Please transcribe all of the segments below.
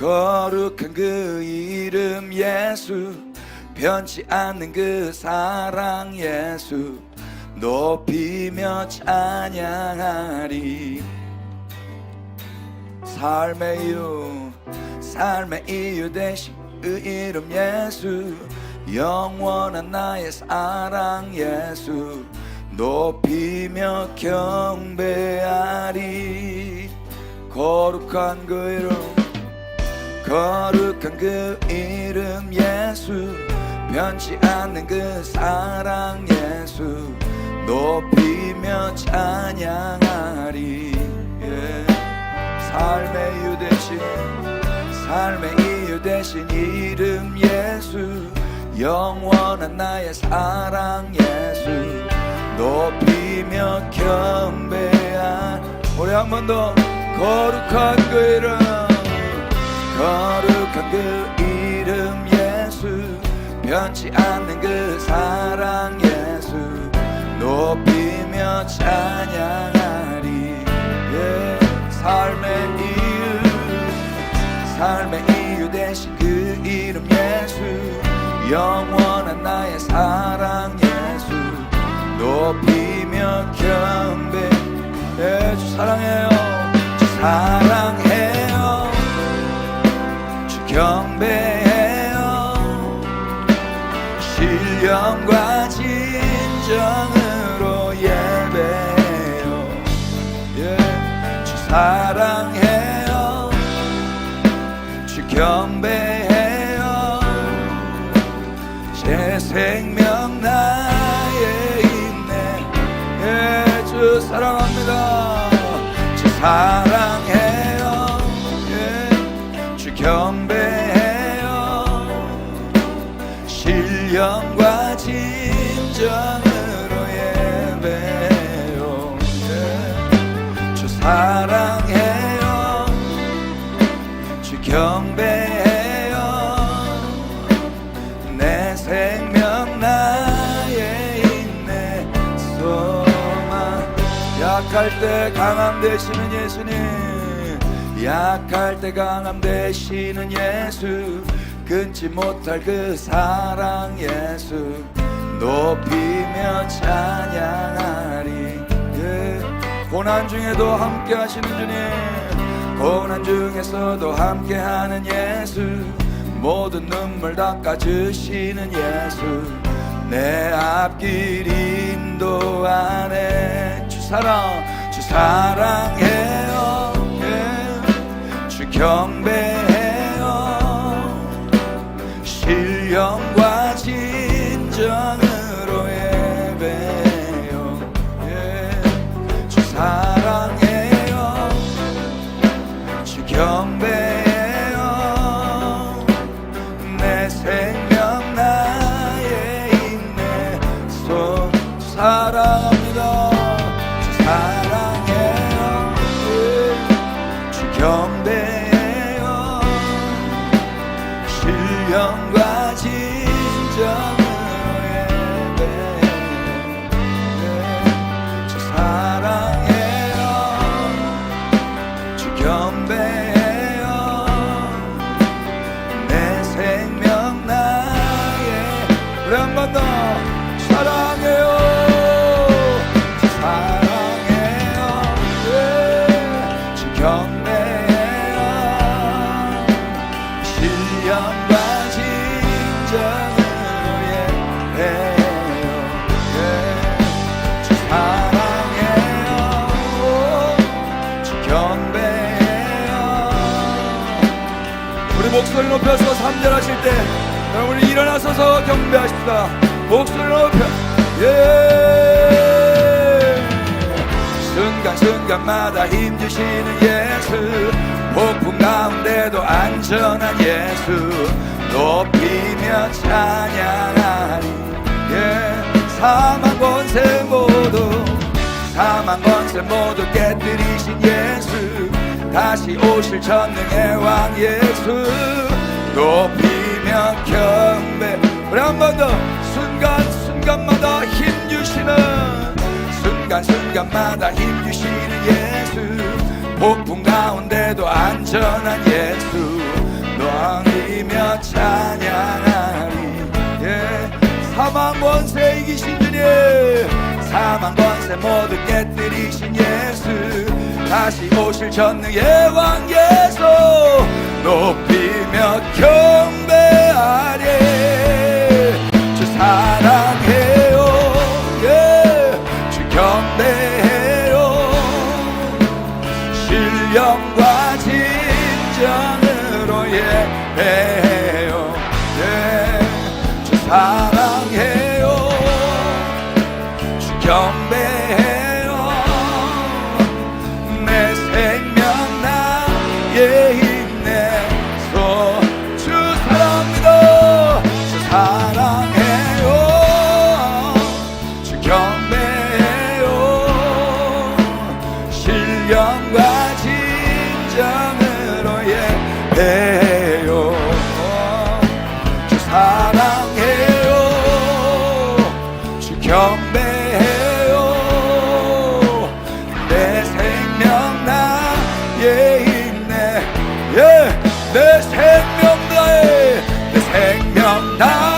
거룩한 그 이름 예수 변치 않는 그 사랑 예수 높이며 찬양하리. 삶의 이유 삶의 이유 대신 그 이름 예수 영원한 나의 사랑 예수 높이며 경배하리. 거룩한 그 이름 거룩한 그 이름 예수 변치 않는 그 사랑 예수 높이며 찬양하리 예. 삶의 이유 대신 삶의 이유 대신 이름 예수 영원한 나의 사랑 예수 높이며 경배한 우리 한 번 더 거룩한 그 이름 거룩한 그 이름 예수 변치 않는 그 사랑 예수 높이며 찬양하리. 예, 삶의 이유 삶의 이유 대신 그 이름 예수 영원한 나의 사랑 예수 높이며 경배 예, 주 사랑해요. 주 사랑 주 경배해요. 제 생명 나의 있네 예, 주 사랑합니다. 주 사랑해요. 예, 주 경배해요. 신령과 진정으로 약할 때 강함 되시는 예수님. 약할 때 강함 되시는 예수. 끊지 못할 그 사랑 예수. 높이며 찬양하리. 예. 고난 중에도 함께 하시는 주님. 고난 중에서도 함께 하는 예수. 모든 눈물 닦아주시는 예수. 내 앞길 인도하네. 주 사랑 주 사랑해요 예. 주 경배 높여서 삼절하실 때 여러분이 일어나서서 경배하십시다. 목소리 높여. 예. 순간순간마다 힘주시는 예수. 폭풍 가운데도 안전한 예수. 높이며 찬양하리. 예. 사망 권세 모두 사망 권세 모두 깨뜨리신 예수. 다시 오실 전능의 왕 예수 높이며 경배. 우리 한 번 더. 순간순간마다 힘주시는 순간순간마다 힘주시는 예수. 폭풍 가운데도 안전한 예수. 영광이며 찬양하리. 예. 사망 권세 이기신 주님. 사망 권세 모두 깨뜨리신 예수. 다시 오실 전능의 왕 예수. 높이 며 경배하리 주 사랑해요 예. 주 경배해요 신령과 진정으로 예배해요 예. 주 사랑해요 주 경배해요 내 생명 나의 예배해요. 주 사랑해요. 주 경배해요. 내 생명 나의 힘내 예, 내 생명 나의 내 생명 나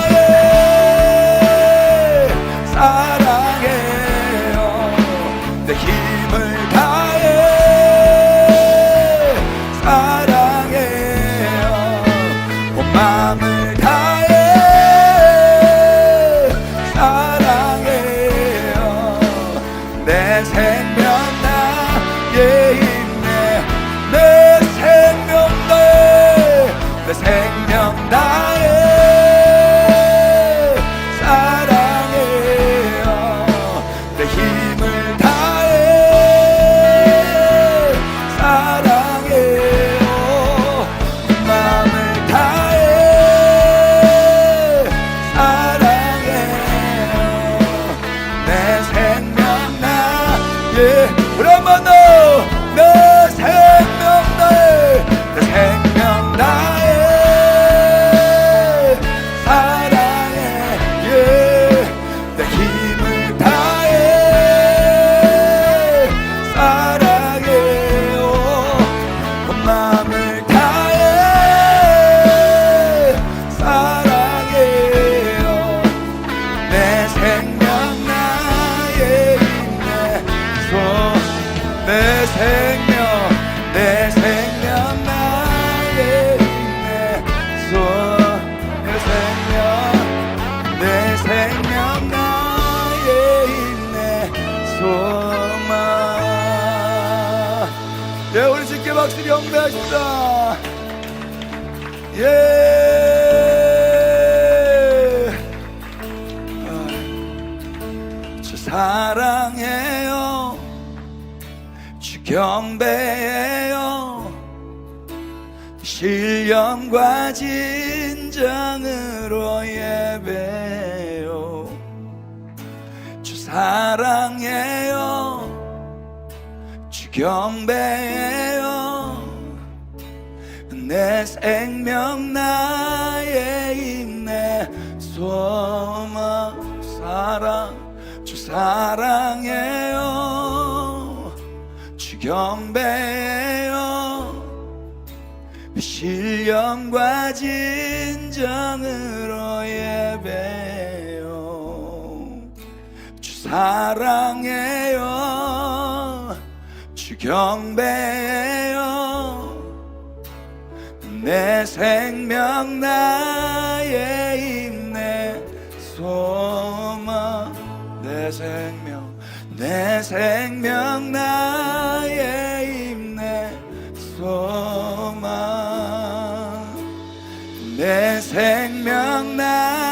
박수 경배하십니다. 예. 주 사랑해요. 주 경배해요. 신령과 진정으로 예배요. 주 사랑해요. 주 경배해요 내 생명 나의 힘내 소망 사랑 주 사랑해요. 주 경배해요. 신령과 진정으로 예배요. 주 사랑해요. 주 경배해요 내 생명 나의 힘내 소망 내 생명 내 생명 나의 힘내 소망 내 생명 나의